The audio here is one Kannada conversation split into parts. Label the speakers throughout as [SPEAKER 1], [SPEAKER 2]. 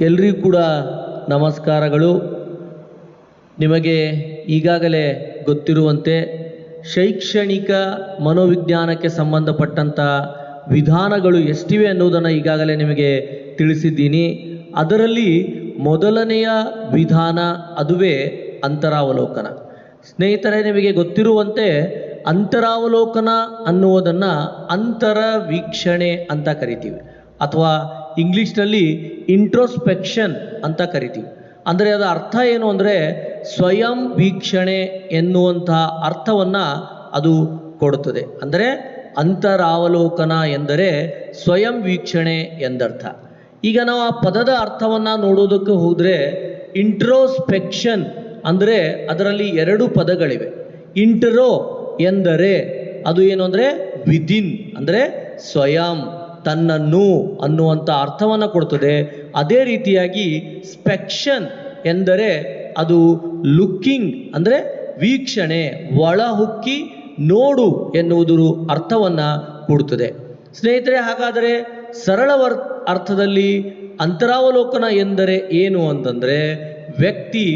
[SPEAKER 1] ಎಲ್ರಿಗೂ ಕೂಡ ನಮಸ್ಕಾರಗಳು. ನಿಮಗೆ ಈಗಾಗಲೇ ಗೊತ್ತಿರುವಂತೆ ಶೈಕ್ಷಣಿಕ ಮನೋವಿಜ್ಞಾನಕ್ಕೆ ಸಂಬಂಧಪಟ್ಟಂಥ ವಿಧಾನಗಳು ಎಷ್ಟಿವೆ ಅನ್ನೋದನ್ನು ಈಗಾಗಲೇ ನಿಮಗೆ ತಿಳಿಸಿದ್ದೀನಿ. ಅದರಲ್ಲಿ ಮೊದಲನೆಯ ವಿಧಾನ ಅದುವೇ ಅಂತರಾವಲೋಕನ. ಸ್ನೇಹಿತರೆ, ನಿಮಗೆ ಗೊತ್ತಿರುವಂತೆ ಅಂತರಾವಲೋಕನ ಅನ್ನುವುದನ್ನು ಅಂತರ ವೀಕ್ಷಣೆ ಅಂತ ಕರಿತೀವಿ. ಅಥವಾ ಇಂಗ್ಲೀಷ್ನಲ್ಲಿ ಇಂಟ್ರೋಸ್ಪೆಕ್ಷನ್ ಅಂತ ಕರಿತೀವಿ. ಅಂದರೆ ಅದರ ಅರ್ಥ ಏನು ಅಂದರೆ ಸ್ವಯಂ ವೀಕ್ಷಣೆ ಎನ್ನುವಂತಹ ಅರ್ಥವನ್ನು ಅದು ಕೊಡುತ್ತದೆ. ಅಂದರೆ ಅಂತರಾವಲೋಕನ ಎಂದರೆ ಸ್ವಯಂ ವೀಕ್ಷಣೆ ಎಂದರ್ಥ. ಈಗ ನಾವು ಆ ಪದದ ಅರ್ಥವನ್ನು ನೋಡೋದಕ್ಕೆ ಹೋದರೆ ಇಂಟ್ರೋಸ್ಪೆಕ್ಷನ್ ಅಂದರೆ ಅದರಲ್ಲಿ ಎರಡು ಪದಗಳಿವೆ. ಇಂಟ್ರೋ ಎಂದರೆ ಅದು ಏನು ಅಂದರೆ ವಿದಿನ್ ಅಂದರೆ ಸ್ವಯಂ. ತನ್ನನ್ನು ಅನ್ನುವಂಥ ಅರ್ಥವನ್ನು ಕೊಡ್ತದೆ. ಅದೇ ರೀತಿಯಾಗಿ ಸ್ಪೆಕ್ಷನ್ ಎಂದರೆ ಅದು ಲುಕ್ಕಿಂಗ್ ಅಂದರೆ ವೀಕ್ಷಣೆ, ಒಳಹುಕ್ಕಿ ನೋಡು ಎನ್ನುವುದರ ಅರ್ಥವನ್ನು ಕೊಡುತ್ತದೆ ಸ್ನೇಹಿತರೆ, ಹಾಗಾದರೆ ಸರಳ ಅರ್ಥದಲ್ಲಿ ಅಂತರಾವಲೋಕನ ಎಂದರೆ ಏನು ಅಂತಂದರೆ ವ್ಯಕ್ತಿ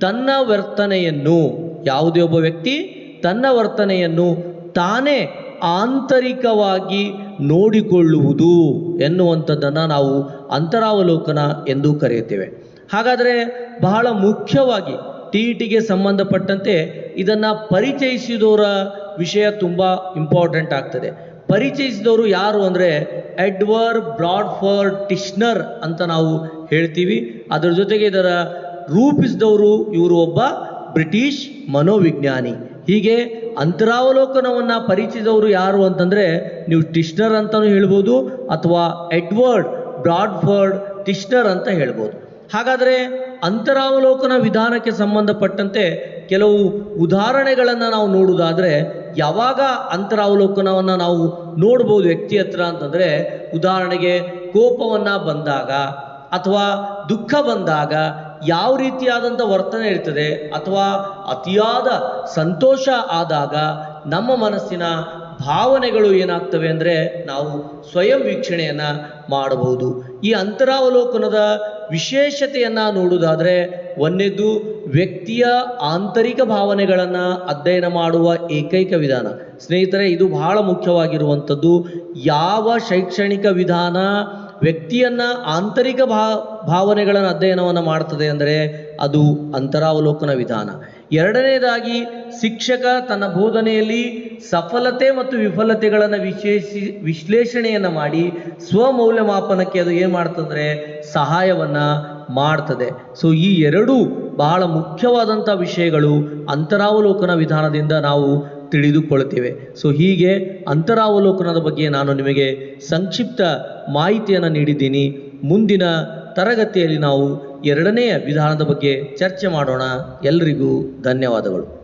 [SPEAKER 1] ತನ್ನ ವರ್ತನೆಯನ್ನು, ಯಾವುದೇ ಒಬ್ಬ ವ್ಯಕ್ತಿ ತನ್ನ ವರ್ತನೆಯನ್ನು ತಾನೇ ಆಂತರಿಕವಾಗಿ ನೋಡಿಕೊಳ್ಳುವುದು ಎನ್ನುವಂಥದ್ದನ್ನು ನಾವು ಅಂತರಾವಲೋಕನ ಎಂದು ಕರೆಯುತ್ತೇವೆ. ಹಾಗಾದರೆ ಬಹಳ ಮುಖ್ಯವಾಗಿ ಟಿ ಇ ಟಿಗೆ ಸಂಬಂಧಪಟ್ಟಂತೆ ಇದನ್ನು ಪರಿಚಯಿಸಿದವರ ವಿಷಯ ತುಂಬ ಇಂಪಾರ್ಟೆಂಟ್ ಆಗ್ತದೆ. ಪರಿಚಯಿಸಿದವರು ಯಾರು ಅಂದರೆ ಎಡ್ವರ್ಡ್ ಬ್ರಾಡ್ಫರ್ಡ್ ಟಿಶ್ನರ್ ಅಂತ ನಾವು ಹೇಳ್ತೀವಿ. ಅದರ ಜೊತೆಗೆ ಇದರ ರೂಪಿಸಿದವರು ಇವರು ಒಬ್ಬ ಬ್ರಿಟಿಷ್ ಮನೋವಿಜ್ಞಾನಿ. ಹೀಗೆ ಅಂತರಾವಲೋಕನವನ್ನು ಪರಿಚಯಿಸಿದವರು ಯಾರು ಅಂತಂದರೆ ನೀವು ಟಿಶ್ನರ್ ಅಂತಲೂ ಹೇಳ್ಬೋದು ಅಥವಾ ಎಡ್ವರ್ಡ್ ಬ್ರಾಡ್ಫರ್ಡ್ ಟಿಶ್ನರ್ ಅಂತ ಹೇಳ್ಬೋದು. ಹಾಗಾದರೆ ಅಂತರಾವಲೋಕನ ವಿಧಾನಕ್ಕೆ ಸಂಬಂಧಪಟ್ಟಂತೆ ಕೆಲವು ಉದಾಹರಣೆಗಳನ್ನು ನಾವು ನೋಡುವುದಾದರೆ ಯಾವಾಗ ಅಂತರಾವಲೋಕನವನ್ನು ನಾವು ನೋಡ್ಬೋದು ವ್ಯಕ್ತಿ ಹತ್ರ ಅಂತಂದರೆ ಉದಾಹರಣೆಗೆ ಕೋಪವನ್ನು ಬಂದಾಗ ಅಥವಾ ದುಃಖ ಬಂದಾಗ ಯಾವ ರೀತಿಯಾದಂಥ ವರ್ತನೆ ಇರ್ತದೆ ಅಥವಾ ಅತಿಯಾದ ಸಂತೋಷ ಆದಾಗ ನಮ್ಮ ಮನಸ್ಸಿನ ಭಾವನೆಗಳು ಏನಾಗ್ತವೆ ಅಂದರೆ ನಾವು ಸ್ವಯಂ ವೀಕ್ಷಣೆಯನ್ನು ಮಾಡಬಹುದು. ಈ ಅಂತರಾವಲೋಕನದ ವಿಶೇಷತೆಯನ್ನು ನೋಡುವುದಾದರೆ ಒಂದೇದು ವ್ಯಕ್ತಿಯ ಆಂತರಿಕ ಭಾವನೆಗಳನ್ನು ಅಧ್ಯಯನ ಮಾಡುವ ಏಕೈಕ ವಿಧಾನ. ಸ್ನೇಹಿತರೆ, ಇದು ಬಹಳ ಮುಖ್ಯವಾಗಿರುವಂಥದ್ದು ಯಾವ ಶೈಕ್ಷಣಿಕ ವಿಧಾನ ವ್ಯಕ್ತಿಯನ್ನು ಆಂತರಿಕ ಭಾ, ಭಾವನೆಗಳನ್ನು ಅಧ್ಯಯನವನ್ನು ಮಾಡ್ತದೆ ಅಂದರೆ ಅದು ಅಂತರಾವಲೋಕನ ವಿಧಾನ. ಎರಡನೇದಾಗಿ ಶಿಕ್ಷಕ ತನ್ನ ಬೋಧನೆಯಲ್ಲಿ ಸಫಲತೆ ಮತ್ತು ವಿಫಲತೆಗಳನ್ನು ವಿಶೇಷಿ, ವಿಶ್ಲೇಷಣೆಯನ್ನು ಮಾಡಿ ಸ್ವಮೌಲ್ಯಮಾಪನಕ್ಕೆ ಅದು ಏನು ಮಾಡ್ತಂದರೆ ಸಹಾಯವನ್ನು ಮಾಡ್ತದೆ. ಸೊ ಈ ಎರಡೂ ಬಹಳ ಮುಖ್ಯವಾದಂಥ ವಿಷಯಗಳು ಅಂತರಾವಲೋಕನ ವಿಧಾನದಿಂದ ನಾವು ತಿಳಿದುಕೊಳ್ತೇವೆ ಸೊ ಹೀಗೆ ಅಂತರಾವಲೋಕನದ ಬಗ್ಗೆ ನಾನು ನಿಮಗೆ ಸಂಕ್ಷಿಪ್ತ ಮಾಹಿತಿಯನ್ನು ನೀಡಿದ್ದೀನಿ. ಮುಂದಿನ ತರಗತಿಯಲ್ಲಿ ನಾವು ಎರಡನೆಯ ವಿಧಾನದ ಬಗ್ಗೆ ಚರ್ಚೆ ಮಾಡೋಣ. ಎಲ್ರಿಗೂ ಧನ್ಯವಾದಗಳು.